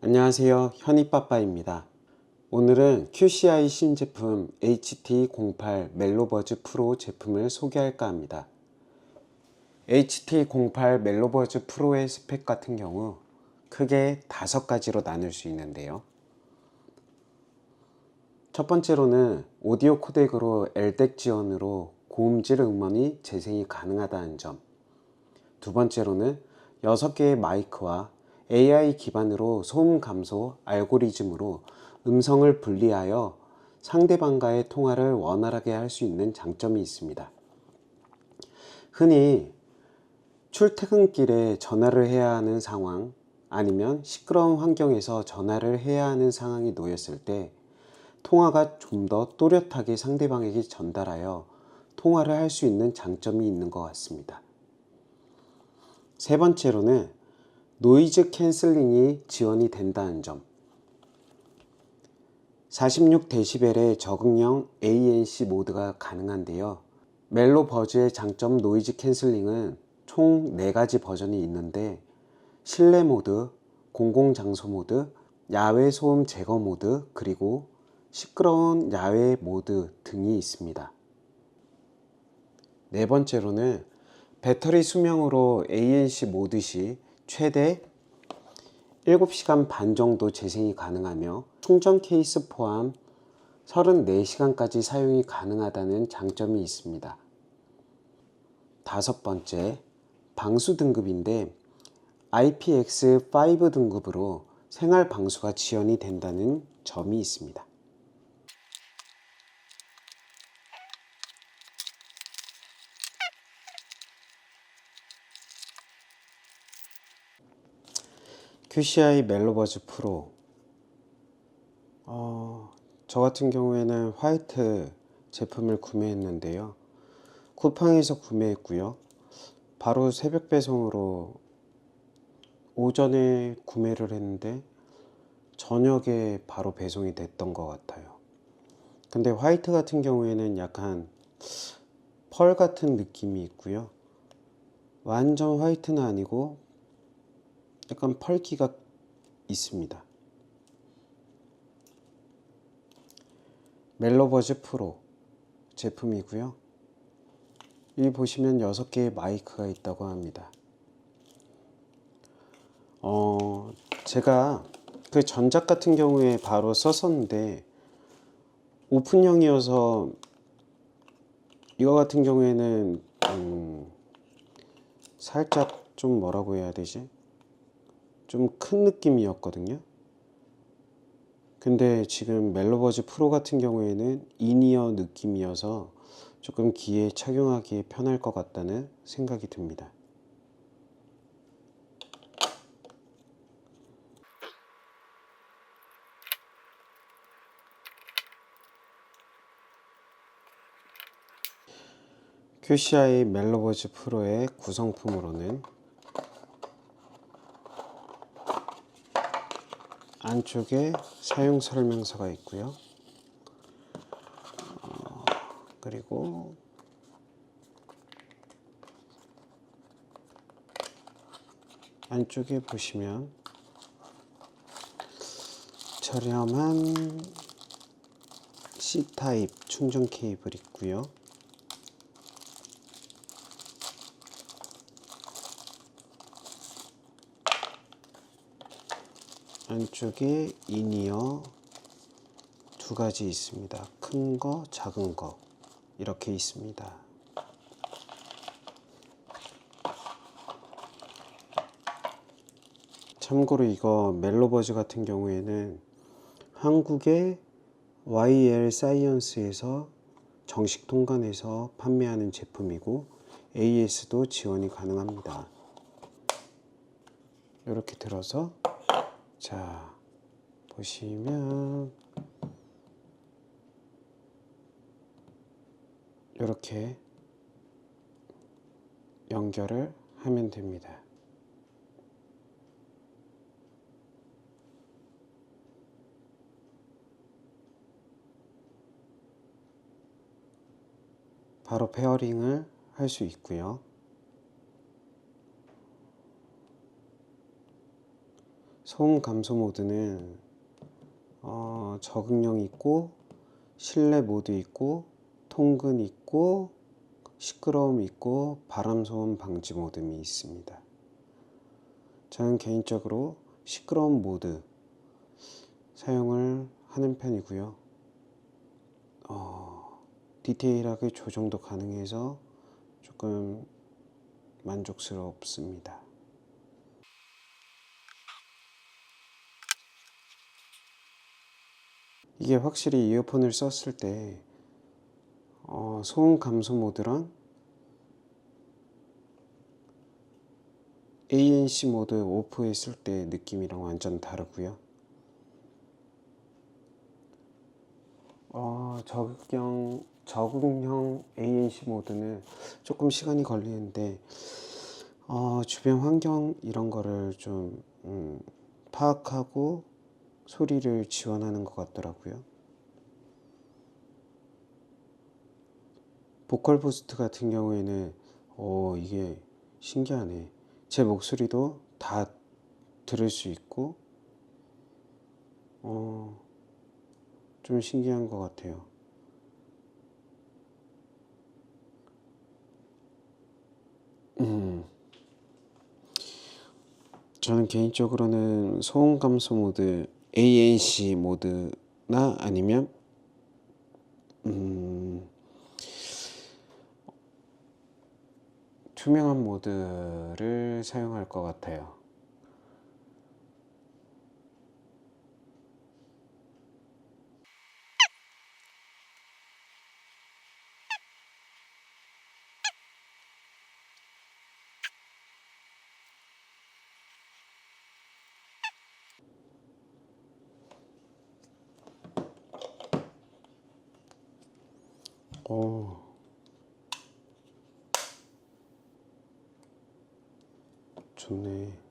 안녕하세요. 현이빠빠입니다. 오늘은 QCI 신제품 HT08 멜로버즈 프로 제품을 소개할까 합니다. HT08 멜로버즈 프로의 스펙 같은 경우 크게 다섯 가지로 나눌 수 있는데요. 첫 번째로는 오디오 코덱으로 LDEC 지원으로 고음질 음원이 재생이 가능하다는 점. 두 번째로는 6개의 마이크와 AI 기반으로 소음 감소 알고리즘으로 음성을 분리하여 상대방과의 통화를 원활하게 할 수 있는 장점이 있습니다. 흔히 출퇴근길에 전화를 해야 하는 상황 아니면 시끄러운 환경에서 전화를 해야 하는 상황이 놓였을 때 통화가 좀 더 또렷하게 상대방에게 전달하여 통화를 할 수 있는 장점이 있는 것 같습니다. 세 번째로는 노이즈 캔슬링이 지원이 된다는 점. 46dB의 적응형 ANC 모드가 가능한데요. 멜로 버즈의 장점 노이즈 캔슬링은 총 4가지 버전이 있는데 실내 모드, 공공장소 모드, 야외 소음 제거 모드, 그리고 시끄러운 야외 모드 등이 있습니다. 네 번째로는 배터리 수명으로 ANC 모드 시 최대 7시간 반 정도 재생이 가능하며 충전 케이스 포함 34시간까지 사용이 가능하다는 장점이 있습니다. 다섯 번째, 방수 등급인데 IPX5 등급으로 생활 방수가 지원이 된다는 점이 있습니다. QCI 멜로버즈 프로 어, 저 같은 경우에는 화이트 제품을 구매했는데요. 쿠팡에서 구매했고요. 바로 새벽 배송으로 오전에 구매를 했는데 저녁에 바로 배송이 됐던 것 같아요. 근데 화이트 같은 경우에는 약간 펄 같은 느낌이 있고요. 완전 화이트는 아니고 약간 펄기가 있습니다. 멜로버즈 프로 제품이고요. 이 보시면 6개의 마이크가 있다고 합니다. 어, 제가 그 전작 같은 경우에 바로 썼었는데 오픈형이어서 이거 같은 경우에는 음, 살짝 좀 뭐라고 해야 되지? 좀 큰 느낌이었거든요. 근데 지금 멜로버즈 프로 같은 경우에는 이니어 느낌이어서 조금 귀에 착용하기에 편할 것 같다는 생각이 듭니다. QCI 멜로버즈 프로의 구성품으로는 안쪽에 사용 설명서가 있고요. 어, 그리고 안쪽에 보시면 저렴한 C타입 충전 케이블 있고요. 안쪽에 이니어 두 가지 있습니다. 큰 거, 작은 거 이렇게 있습니다. 참고로 이거 멜로버즈 같은 경우에는 한국의 YL 사이언스에서 정식 통관해서 판매하는 제품이고 AS도 지원이 가능합니다. 이렇게 들어서 자, 보시면 이렇게 연결을 하면 됩니다. 바로 페어링을 할 수 있고요. 소음 감소 모드는 어, 적응형 있고 실내 모드 있고 통근 있고 시끄러움 있고 바람 소음 방지 모드이 있습니다. 저는 개인적으로 시끄러운 모드 사용을 하는 편이고요. 어, 디테일하게 조정도 가능해서 조금 만족스럽습니다. 이게 확실히 이어폰을 썼을 때 어, 소음 감소 모드랑 ANC 모드 오프했을 때 느낌이랑 완전 다르고요. 어, 적응형, 적응형 ANC 모드는 조금 시간이 걸리는데 어, 주변 환경 이런 거를 좀 음, 파악하고 소리를 지원하는 것 같더라고요. 보컬 부스트 같은 경우에는 어, 이게 신기하네. 제 목소리도 다 들을 수 있고 어, 좀 신기한 것 같아요. 음. 저는 개인적으로는 소음 감소 모드 ANC 모드나 아니면 음, 투명한 모드를 사용할 것 같아요. 오. 좋네.